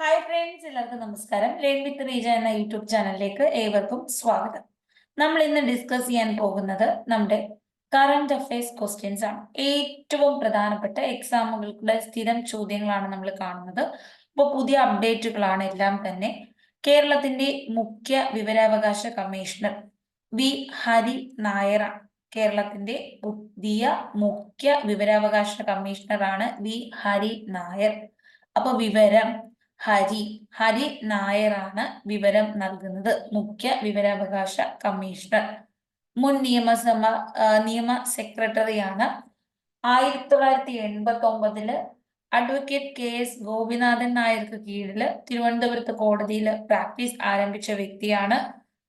Hi friends എല്ലാവർക്കും നമസ്കാരം. Learn with Reeja എന്ന യൂട്യൂബ് ചാനലിലേക്ക് ഏവർക്കും സ്വാഗതം. നമ്മൾ ഇന്ന് ഡിസ്കസ് ചെയ്യാൻ പോകുന്നത് നമ്മുടെ കറണ്ട് അഫയേഴ്സ് ക്വസ്റ്റ്യൻസ് ആണ്. ഏറ്റവും പ്രധാനപ്പെട്ട എക്സാമുകളുടെ സ്ഥിരം ചോദ്യങ്ങളാണ് നമ്മൾ കാണുന്നത്. ഇപ്പോൾ പുതിയ അപ്ഡേറ്റുകളാണ് എല്ലാം തന്നെ. കേരളത്തിന്റെ മുഖ്യ വിവരാവകാശ കമ്മീഷണർ വി. ഹരി നായർ കേരളത്തിന്റെ പുതിയ മുഖ്യ വിവരാവകാശ കമ്മീഷണറാണ് വി. ഹരി നായർ. അപ്പൊ വിവരം ഹരി ഹരി നായരാണ് വിവരം നൽകുന്നത്. മുഖ്യ വിവരാവകാശ കമ്മീഷണർ. മുൻ നിയമസഭ നിയമ സെക്രട്ടറിയാണ്. ആയിരത്തി തൊള്ളായിരത്തി എൺപത്തി ഒമ്പതിൽ അഡ്വക്കേറ്റ് കെ എസ് ഗോപിനാഥൻ നായർക്ക് കീഴിൽ തിരുവനന്തപുരത്ത് കോടതിയിൽ പ്രാക്ടീസ് ആരംഭിച്ച വ്യക്തിയാണ്.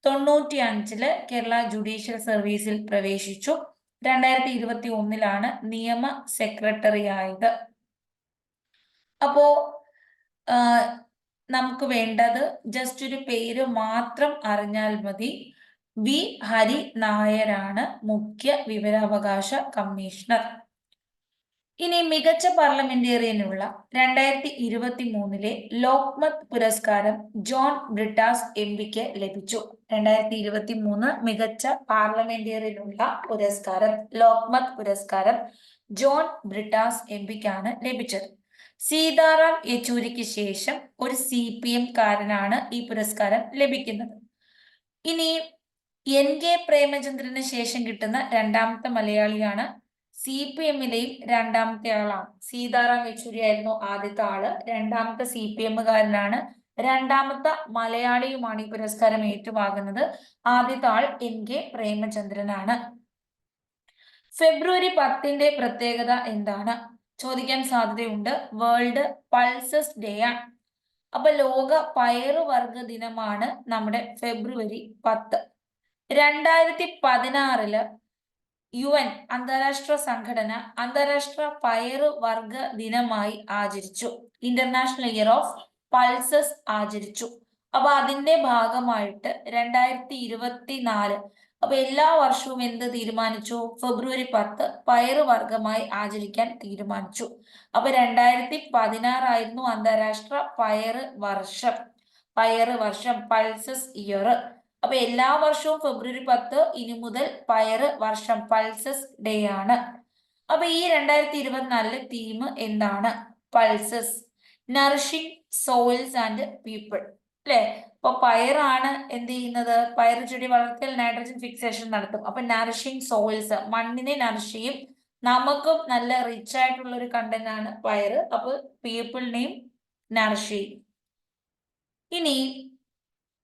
തൊണ്ണൂറ്റി അഞ്ചിൽ കേരള ജുഡീഷ്യൽ സർവീസിൽ പ്രവേശിച്ചു. രണ്ടായിരത്തി ഇരുപത്തി ഒന്നിലാണ് നിയമ സെക്രട്ടറി ആയത് അപ്പോ നമുക്ക് വേണ്ടത് ജസ്റ്റ് ഒരു പേര് മാത്രം അറിഞ്ഞാൽ മതി. വി ഹരി നായരാണ് മുഖ്യ വിവരാവകാശ കമ്മീഷണർ. ഇനി മികച്ച പാർലമെന്റേറിയനുള്ള രണ്ടായിരത്തി ഇരുപത്തി മൂന്നിലെ ലോക്മത് പുരസ്കാരം ജോൺ ബ്രിട്ടാസ് എം പിക്ക് ലഭിച്ചു. രണ്ടായിരത്തി ഇരുപത്തി മൂന്ന് മികച്ച പാർലമെന്റേറിയനുള്ള പുരസ്കാരം ലോക്മത് പുരസ്കാരം ജോൺ ബ്രിട്ടാസ് എം പിക്കാണ് ലഭിച്ചത്. സീതാറാം യെച്ചൂരിക്ക് ശേഷം ഒരു സി പി എം കാരനാണ് ഈ പുരസ്കാരം ലഭിക്കുന്നത്. ഇനി എൻ കെ പ്രേമചന്ദ്രന് ശേഷം കിട്ടുന്ന രണ്ടാമത്തെ മലയാളിയാണ് സി പി എമ്മിലെയും രണ്ടാമത്തെ ആളാണ്. സീതാറാം യെച്ചൂരി ആയിരുന്നു ആദ്യത്തെ ആൾ. രണ്ടാമത്തെ സി പി എമ്മുകാരനാണ്. രണ്ടാമത്തെ മലയാളിയുമാണ് ഈ പുരസ്കാരം ഏറ്റുവാങ്ങുന്നത്. ആദ്യത്തെ ആൾ എൻ കെ പ്രേമചന്ദ്രനാണ്. ഫെബ്രുവരി പത്തിന്റെ പ്രത്യേകത എന്താണ്? ചോദിക്കാൻ സാധ്യതയുണ്ട്. വേൾഡ് പൾസസ് ഡേ ആണ്. അപ്പൊ ലോക പയറുവർഗ ദിനമാണ് നമ്മുടെ ഫെബ്രുവരി പത്ത്. രണ്ടായിരത്തി പതിനാറിൽ യു എൻ അന്താരാഷ്ട്ര സംഘടന അന്താരാഷ്ട്ര പയറുവർഗ ദിനമായി ആചരിച്ചു. ഇന്റർനാഷണൽ ഇയർ ഓഫ് പൾസസ് ആചരിച്ചു. അപ്പൊ അതിന്റെ ഭാഗമായിട്ട് രണ്ടായിരത്തി ഇരുപത്തി നാല് അപ്പൊ എല്ലാ വർഷവും എന്ത് തീരുമാനിച്ചു? ഫെബ്രുവരി പത്ത് പയറുവർഗമായി ആചരിക്കാൻ തീരുമാനിച്ചു. അപ്പൊ രണ്ടായിരത്തി പതിനാറായിരുന്നു അന്താരാഷ്ട്ര പയറ് വർഷം. പയറ് വർഷം പൾസസ് ഇയർ. അപ്പൊ എല്ലാ വർഷവും ഫെബ്രുവരി പത്ത് ഇനി മുതൽ പയറ് വർഷം പൾസസ് ഡേ ആണ്. അപ്പൊ ഈ രണ്ടായിരത്തി ഇരുപത്തിനാലിലെ തീം എന്താണ്? Pulses. Nourishing soils and people. അല്ലെ? അപ്പൊ പയറാണ് എന്ത് ചെയ്യുന്നത്? പയർ ചെടി വളർത്തിയാൽ നൈട്രജൻ ഫിക്സേഷൻ നടത്തും. അപ്പൊ നറിഷിങ് സോയിൽസ് മണ്ണിനെ നറിഷ് ചെയ്യും. നമുക്കും നല്ല റിച്ച് ആയിട്ടുള്ള ഒരു കണ്ടന്റ് ആണ് പയർ അപ്പൊ പീപ്പിളിനെയും നറിഷ് ചെയ്യും. ഇനി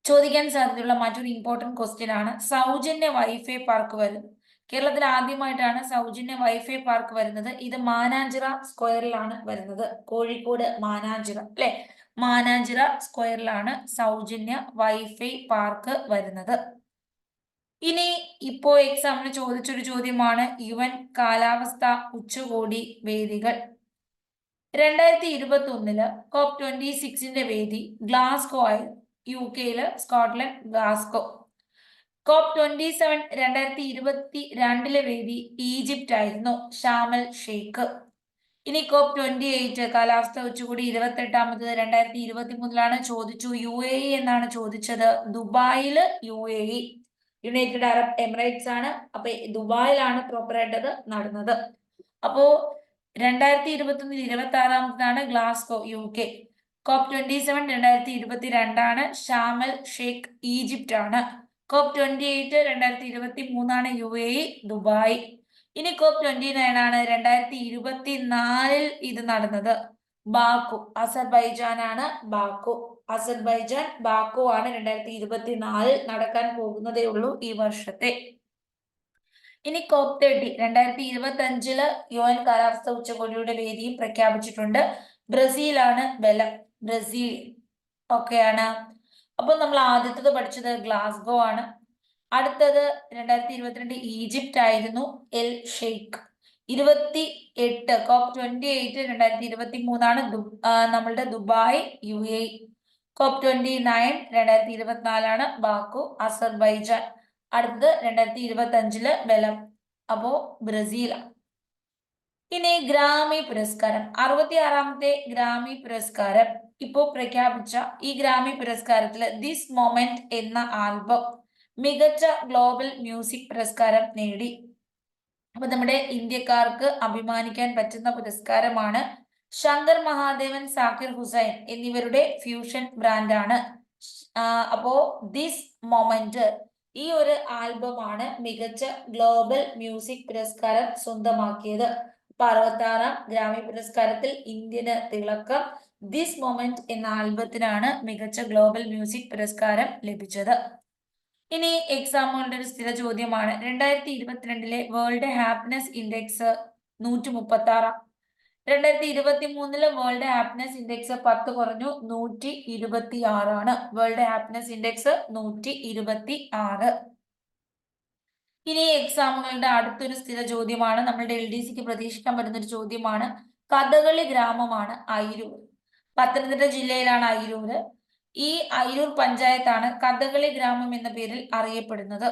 ചോദിക്കാൻ സാധ്യതയുള്ള മറ്റൊരു ഇമ്പോർട്ടന്റ് ക്വസ്റ്റ്യൻ ആണ്. സൗജന്യ വൈഫൈ പാർക്ക് വരും കേരളത്തിൽ ആദ്യമായിട്ടാണ് സൗജന്യ വൈഫൈ പാർക്ക് വരുന്നത്. ഇത് മാനാഞ്ചിറ സ്ക്വയറിലാണ് വരുന്നത്. കോഴിക്കോട് മാനാഞ്ചിറ അല്ലെ? മാനാഞ്ചിറ സ്ക്വയറിലാണ് സൗജന്യ വൈഫൈ പാർക്ക് വരുന്നത്. ഇനി ഇപ്പോ എക്സാമിന് ചോദിച്ചൊരു ചോദ്യമാണ് യുവൻ കാലാവസ്ഥ ഉച്ചകോടി വേദികൾ. രണ്ടായിരത്തി ഇരുപത്തി ഒന്നിൽ കോപ്പ് ട്വന്റി സിക്സിന്റെ വേദി ഗ്ലാസ്കോ ആയി യു കെയിൽ Scotland Glasgow. COP twenty seven രണ്ടായിരത്തി ഇരുപത്തി രണ്ടിലെ വേദി ഈജിപ്റ്റ് ആയിരുന്നു ഷാമൽ ഷെയ്ഖ്. ഇനി കോപ്പ് ട്വന്റി എയ്റ്റ് കാലാവസ്ഥ ഉച്ചകൂടി ഇരുപത്തെട്ടാമത്തത് രണ്ടായിരത്തി ഇരുപത്തി മൂന്നിലാണ് ചോദിച്ചു യു എ ഇ എന്നാണ് ചോദിച്ചത്. ദുബായിൽ U A E United Arab Emirates ആണ്. അപ്പൊ ദുബായിലാണ് പ്രോപ്പറായിട്ടത് നടന്നത്. അപ്പോ രണ്ടായിരത്തി ഇരുപത്തി ഒന്നിൽ ഇരുപത്തി ആറാമതാണ് Glasgow U K COP twenty seven രണ്ടായിരത്തി ഇരുപത്തി രണ്ടാണ് ഷാമൽ ഷെയ്ഖ് ഈജിപ്റ്റ് ആണ്. കോപ്പ് ട്വന്റി എയ്റ്റ് രണ്ടായിരത്തി ഇരുപത്തി മൂന്നാണ് യു എ ഇ ദുബായ്. ഇനി കോപ്പ് ട്വന്റി നയൻ ആണ്. രണ്ടായിരത്തി ഇരുപത്തി നാലിൽ ഇത് നടന്നത്. ബാക്കു അസർബൈജാൻ ആണ് ബാക്കു. അസർബൈജാൻ ബാക്കു ആണ് രണ്ടായിരത്തി ഇരുപത്തി നാലിൽ നടക്കാൻ പോകുന്നതേ ഉള്ളൂ ഈ വർഷത്തെ. ഇനി കോപ്പ് തേർട്ടി രണ്ടായിരത്തി ഇരുപത്തി അഞ്ചിൽ യു എൻ കാലാവസ്ഥ ഉച്ചകോടിയുടെ വേദിയും പ്രഖ്യാപിച്ചിട്ടുണ്ട്. ബ്രസീലാണ് ബലം. ബ്രസീൽ ഒക്കെയാണ്. അപ്പൊ നമ്മൾ ആദ്യത്തത് പഠിച്ചത് ഗ്ലാസ്ഗോ ആണ്. അടുത്തത് രണ്ടായിരത്തി ഇരുപത്തിരണ്ട് ഈജിപ്റ്റ് ആയിരുന്നു എൽ ഷെയ്ഖ്. ഇരുപത്തി എട്ട് കോപ്പ് ട്വന്റി എയ്റ്റ് രണ്ടായിരത്തി ഇരുപത്തി മൂന്നാണ് നമ്മളുടെ Dubai U A COP twenty nine രണ്ടായിരത്തി ഇരുപത്തിനാലാണ് ബാക്കു അസർബൈജാൻ. അടുത്തത് രണ്ടായിരത്തി ഇരുപത്തി അഞ്ചിൽ ബലം അപ്പോ ബ്രസീൽ. ഇനി ഗ്രാമി പുരസ്കാരം അറുപത്തി ആറാമത്തെ ഗ്രാമി പുരസ്കാരം. ഇപ്പോൾ പ്രഖ്യാപിച്ച ഈ ഗ്രാമി പുരസ്കാരത്തിൽ ദിസ് മൊമെന്റ് എന്ന ആൽബം മികച്ച ഗ്ലോബൽ മ്യൂസിക് പുരസ്കാരം നേടി. അപ്പൊ നമ്മുടെ ഇന്ത്യക്കാർക്ക് അഭിമാനിക്കാൻ പറ്റുന്ന പുരസ്കാരമാണ് ശങ്കർ മഹാദേവൻ സാക്കിർ ഹുസൈൻ എന്നിവരുടെ ഫ്യൂഷൻ ബ്രാൻഡാണ് അപ്പോ ദിസ് മൊമെന്റ് ഈ ഒരു ആൽബമാണ് മികച്ച ഗ്ലോബൽ മ്യൂസിക് പുരസ്കാരം സ്വന്തമാക്കിയത്. അപ്പൊ അറുപത്താറാം ഗ്രാമി പുരസ്കാരത്തിൽ ഇന്ത്യന് തിളക്കം ദിസ് മൊമെന്റ് എന്ന ആൽബത്തിനാണ് മികച്ച ഗ്ലോബൽ മ്യൂസിക് പുരസ്കാരം ലഭിച്ചത്. ഇനി എക്സാമുകളുടെ ഒരു സ്ഥിര ചോദ്യമാണ്. രണ്ടായിരത്തി ഇരുപത്തിരണ്ടിലെ വേൾഡ് ഹാപ്പിനെസ് ഇൻഡെക്സ് നൂറ്റി മുപ്പത്തി ആറാം രണ്ടായിരത്തി ഇരുപത്തി മൂന്നിലെ വേൾഡ് ഹാപ്പിനെസ് ഇൻഡെക്സ് പത്ത് കുറഞ്ഞു നൂറ്റി ഇരുപത്തി ആറാണ് വേൾഡ് ഹാപ്പിനെസ് ഇൻഡെക്സ് നൂറ്റി ഇരുപത്തി ആറ് ഇനി എക്സാമുകളുടെ അടുത്തൊരു സ്ഥിര ചോദ്യമാണ്. നമ്മളുടെ എൽ ഡി സിക്ക് പ്രതീക്ഷിക്കാൻ പറ്റുന്ന ഒരു ചോദ്യമാണ്. കഥകളി ഗ്രാമമാണ് അയിരൂർ. പത്തനംതിട്ട ജില്ലയിലാണ് അയിരൂര് ഈ അയിരൂർ പഞ്ചായത്താണ് കഥകളി ഗ്രാമം എന്ന പേരിൽ അറിയപ്പെടുന്നത്.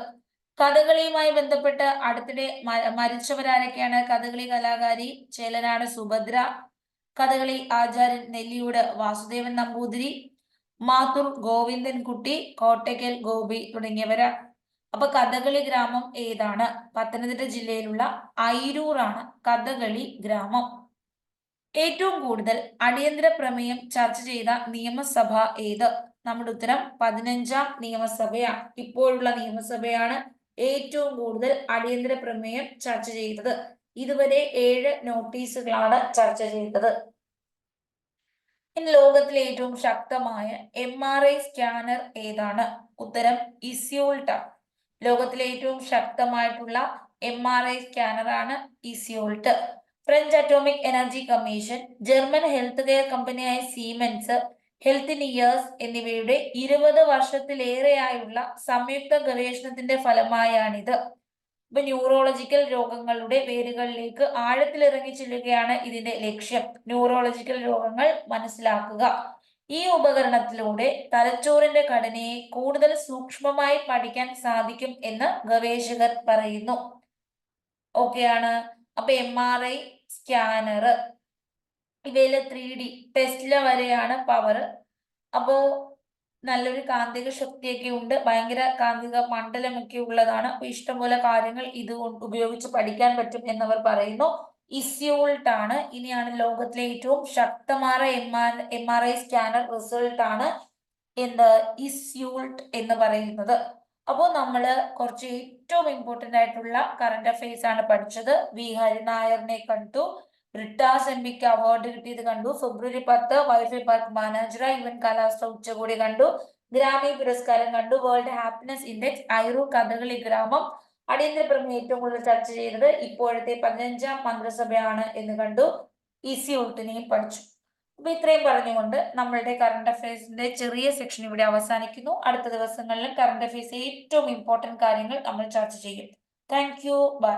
കഥകളിയുമായി ബന്ധപ്പെട്ട് അടുത്തിടെ മരിച്ചവരാരൊക്കെയാണ് കഥകളി കലാകാരി ചേലനാട് സുഭദ്ര കഥകളി ആചാര്യൻ നെല്ലിയൂട് വാസുദേവൻ നമ്പൂതിരി മാത്തൂർ ഗോവിന്ദൻ കുട്ടി കോട്ടയ്ക്കൽ ഗോപി തുടങ്ങിയവരാണ് അപ്പൊ കഥകളി ഗ്രാമം ഏതാണ്? പത്തനംതിട്ട ജില്ലയിലുള്ള അയിരൂറാണ് കഥകളി ഗ്രാമം. ഏറ്റവും കൂടുതൽ അടിയന്തര പ്രമേയം ചർച്ച ചെയ്ത നിയമസഭ ഏത്? നമ്മുടെ ഉത്തരം പതിനഞ്ചാം നിയമസഭയാണ്. ഇപ്പോഴുള്ള നിയമസഭയാണ് ഏറ്റവും കൂടുതൽ അടിയന്തര പ്രമേയം ചർച്ച ചെയ്തത്. ഇതുവരെ ഏഴ് നോട്ടീസുകളാണ് ചർച്ച ചെയ്തത്. ലോകത്തിലെ ഏറ്റവും ശക്തമായ എം ആർ ഐ സ്കാനർ ഏതാണ്? ഉത്തരം ഇസിയോൾട്ട ലോകത്തിലെ ഏറ്റവും ശക്തമായിട്ടുള്ള M R I സ്കാനറാണ് Iseult. French atomic energy commission German health care കമ്പനിയായ സീമെൻസ് ഹെൽത്ത് ഇയേഴ്സ് എന്നിവയുടെ ഇരുപത് വർഷത്തിലേറെയായുള്ള സംയുക്ത ഗവേഷണത്തിന്റെ ഫലമായാണിത്. ഇപ്പൊ ന്യൂറോളജിക്കൽ രോഗങ്ങളുടെ വേരുകളിലേക്ക് ആഴത്തിലിറങ്ങി ചെല്ലുകയാണ് ഇതിന്റെ ലക്ഷ്യം. ന്യൂറോളജിക്കൽ രോഗങ്ങൾ മനസ്സിലാക്കുക. ഈ ഉപകരണത്തിലൂടെ തലച്ചോറിന്റെ ഘടനയെ കൂടുതൽ സൂക്ഷ്മമായി പഠിക്കാൻ സാധിക്കും എന്ന് ഗവേഷകർ പറയുന്നു. ഓക്കെയാണ് അപ്പൊ എം ആർ ഐ സ്കാനർ ഇവയിൽ ത്രീ ഡി ടെസ്റ്റില വരെയാണ് പവർ അപ്പോ നല്ലൊരു കാന്തിക ശക്തിയൊക്കെ ഉണ്ട്. ഭയങ്കര കാന്തിക മണ്ഡലമൊക്കെ ഉള്ളതാണ്. അപ്പൊ ഇഷ്ടംപോലെ കാര്യങ്ങൾ ഇത് ഉപയോഗിച്ച് പഠിക്കാൻ പറ്റും എന്നവർ പറയുന്നു. ഇസ്യൂൾട്ട് ആണ്. ഇനിയാണ് ലോകത്തിലെ ഏറ്റവും ശക്തമായ M R M R I scanner result ആണ്. എന്ത്? ഇസ്യൂൾട്ട് എന്ന് പറയുന്നത്. അപ്പോൾ നമ്മൾ കുറച്ച് ഏറ്റവും ഇമ്പോർട്ടന്റ് ആയിട്ടുള്ള കറണ്ട് അഫയേഴ്സ് ആണ് പഠിച്ചത്. വി. ഹരിനായറിനെ കണ്ടു. ബ്രിട്ടാസ് എം പിക്ക് അവാർഡ് കിട്ടിയത് കണ്ടു. ഫെബ്രുവരി പത്ത് വൈഫൈ പാർക്ക് മാനേജർ ഇവൻ കാലാവസ്ഥ ഉച്ചകോടി കണ്ടു. ഗ്രാമി പുരസ്കാരം കണ്ടു. വേൾഡ് ഹാപ്പിനെസ് ഇൻഡെക്സ് ഐറു കഥകളി ഗ്രാമം. അടിയന്തര പ്രമേയം ഏറ്റവും കൂടുതൽ ചർച്ച ചെയ്തത് ഇപ്പോഴത്തെ പതിനഞ്ചാം മന്ത്രിസഭയാണ് എന്ന് കണ്ടു. ഈസി ഉൾട്ടിനെയും പഠിച്ചു. അപ്പൊ ഇത്രയും പറഞ്ഞുകൊണ്ട് നമ്മളുടെ കറണ്ട് അഫയേഴ്സിന്റെ ചെറിയ സെക്ഷൻ ഇവിടെ അവസാനിക്കുന്നു. അടുത്ത ദിവസങ്ങളിലും കറണ്ട് അഫയേഴ്സ് ഏറ്റവും ഇമ്പോർട്ടന്റ് കാര്യങ്ങൾ നമ്മൾ ചർച്ച ചെയ്യും. Thank you by